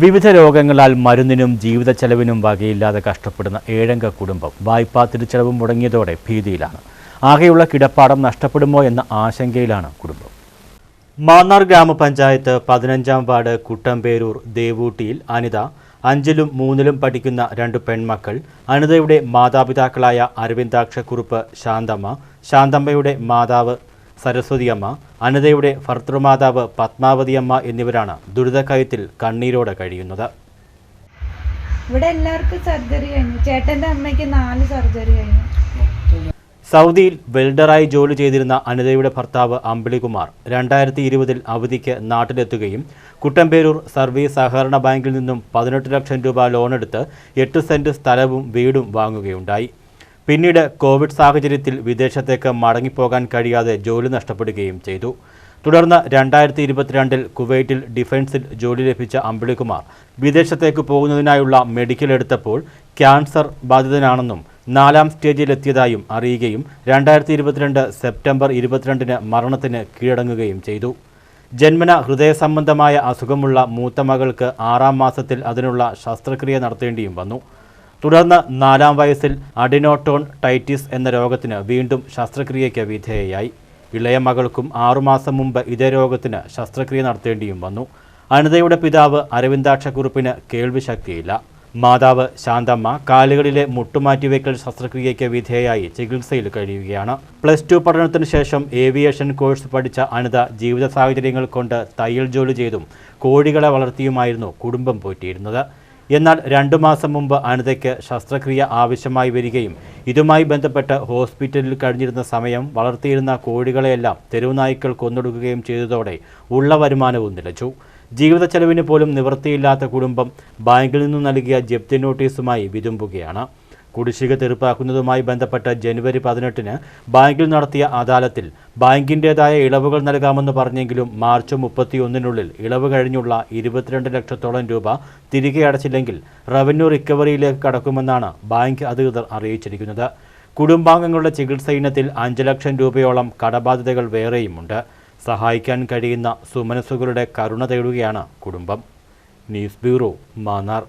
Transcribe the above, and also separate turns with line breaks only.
വിവിധ രോഗങ്ങളാൽ മരുന്നിനും ജീവിത ചെലവിനും വകയില്ലാതെ കഷ്ടപ്പെടുന്ന ഏഴംഗ കുടുംബം വായ്പാ തിരിച്ചടവ് മുടങ്ങിയതോടെ ഭീതിയിലാണ്. ആകെയുള്ള കിടപ്പാടം നഷ്ടപ്പെടുമോ എന്ന ആശങ്കയിലാണ് കുടുംബം. മാന്നാർ ഗ്രാമപഞ്ചായത്ത് പതിനഞ്ചാം വാർഡ് കുട്ടമ്പേരൂർ ദേവൂട്ടിയിൽ അനിത അഞ്ചിലും മൂന്നിലും പഠിക്കുന്ന രണ്ട് പെൺമക്കൾ അനിതയുടെ മാതാപിതാക്കളായ അരവിന്ദാക്ഷക്കുറുപ്പ് ശാന്തമ്മ ശാന്തമ്മയുടെ മാതാവ് സരസ്വതിയമ്മ അനിതയുടെ ഭർത്തൃമാതാവ് പത്മാവതിയമ്മ എന്നിവരാണ് ദുരിതക്കയത്തിൽ കണ്ണീരോടെ കഴിയുന്നത്.
ഇവിടെ എല്ലാവർക്കും സർജറി കഴിഞ്ഞു. ചേട്ടന്റെ അമ്മയ്ക്ക് നാല് സർജറി കഴിഞ്ഞു.
സൗദിയിൽ വെൽഡറായി ജോലി ചെയ്തിരുന്ന അനിതയുടെ ഭർത്താവ് അമ്പിളികുമാർ രണ്ടായിരത്തി ഇരുപതിൽ അവധിക്ക് നാട്ടിലെത്തുകയും കുട്ടമ്പേരൂർ സർവീസ് സഹകരണ ബാങ്കിൽ നിന്നും പതിനെട്ട് ലക്ഷം രൂപ ലോണെടുത്ത് എട്ട് സെന്റ് സ്ഥലവും വീടും വാങ്ങുകയുണ്ടായി. പിന്നീട് കോവിഡ് സാഹചര്യത്തിൽ വിദേശത്തേക്ക് മടങ്ങിപ്പോകാൻ കഴിയാതെ ജോലി നഷ്ടപ്പെടുകയും ചെയ്തു. തുടർന്ന് രണ്ടായിരത്തി ഇരുപത്തിരണ്ടിൽ കുവൈറ്റിൽ ഡിഫൻസിൽ ജോലി ലഭിച്ച അമ്പിളികുമാർ വിദേശത്തേക്ക് പോകുന്നതിനായുള്ള മെഡിക്കൽ എടുത്തപ്പോൾ ക്യാൻസർ ബാധിതനാണെന്നും നാലാം സ്റ്റേജിലെത്തിയതായും അറിയുകയും രണ്ടായിരത്തി ഇരുപത്തിരണ്ട് സെപ്റ്റംബർ ഇരുപത്തിരണ്ടിന് മരണത്തിന് കീഴടങ്ങുകയും ചെയ്തു. ജന്മന ഹൃദയ സംബന്ധമായ അസുഖമുള്ള മൂത്ത മകൾക്ക് ആറാം മാസത്തിൽ അതിനുള്ള ശസ്ത്രക്രിയ നടത്തേണ്ടിയും വന്നു. തുടർന്ന് നാലാം വയസ്സിൽ അഡിനോട്ടോൺ ടൈറ്റിസ് എന്ന രോഗത്തിന് വീണ്ടും ശസ്ത്രക്രിയയ്ക്ക് വിധേയയായി. ഇളയ മകൾക്കും ആറുമാസം മുമ്പ് ഇതേ രോഗത്തിന് ശസ്ത്രക്രിയ നടത്തേണ്ടിയും വന്നു. അനിതയുടെ പിതാവ് അരവിന്ദാക്ഷക്കുറുപ്പിന് കേൾവിശക്തിയില്ല. മാതാവ് ശാന്തമ്മ കാലുകളിലെ മുട്ടുമാറ്റിവെക്കൽ ശസ്ത്രക്രിയയ്ക്ക് വിധേയയായി ചികിത്സയിൽ കഴിയുകയാണ്. പ്ലസ് ടു പഠനത്തിന് ശേഷം ഏവിയേഷൻ കോഴ്സ് പഠിച്ച അനിത ജീവിത സാഹചര്യങ്ങൾ കൊണ്ട് തയ്യൽ ജോലി ചെയ്തും കോഴികളെ വളർത്തിയുമായിരുന്നു കുടുംബം പോറ്റിയിരുന്നത്. എന്നാൽ രണ്ടു മാസം മുമ്പ് അനിതയ്ക്ക് ശസ്ത്രക്രിയ ആവശ്യമായി വരികയും ഇതുമായി ബന്ധപ്പെട്ട് ഹോസ്പിറ്റലിൽ കഴിഞ്ഞിരുന്ന സമയം വളർത്തിയിരുന്ന കോഴികളെയെല്ലാം തെരുവുനായ്ക്കൾ കൊന്നൊടുക്കുകയും ചെയ്തതോടെ ഉള്ള വരുമാനവും നിലച്ചു. ജീവിത ചെലവിന് പോലും നിവൃത്തിയില്ലാത്ത കുടുംബം ബാങ്കിൽ നിന്നു നൽകിയ ജപ്തി നോട്ടീസുമായി വിതുമ്പുകയാണ്. കുടിശ്ശിക തീർപ്പാക്കുന്നതുമായി ബന്ധപ്പെട്ട് ജനുവരി പതിനെട്ടിന് ബാങ്കിൽ നടത്തിയ അദാലത്തിൽ ബാങ്കിന്റേതായ ഇളവുകൾ നൽകാമെന്ന് പറഞ്ഞെങ്കിലും മാർച്ച് മുപ്പത്തിയൊന്നിനുള്ളിൽ ഇളവ് കഴിഞ്ഞുള്ള ഇരുപത്തിരണ്ട് ലക്ഷത്തോളം രൂപ തിരികെ അടച്ചില്ലെങ്കിൽ റവന്യൂ റിക്കവറിയിലേക്ക് കടക്കുമെന്നാണ് ബാങ്ക് അധികൃതർ അറിയിച്ചിരിക്കുന്നത്. കുടുംബാംഗങ്ങളുടെ ചികിത്സ ഇനത്തിൽ അഞ്ച് ലക്ഷം രൂപയോളം കടബാധ്യതകൾ വേറെയുമുണ്ട്. സഹായിക്കാൻ കഴിയുന്ന സുമനസുകളുടെ കരുണ തേടുകയാണ് കുടുംബം. News bureau Mannar.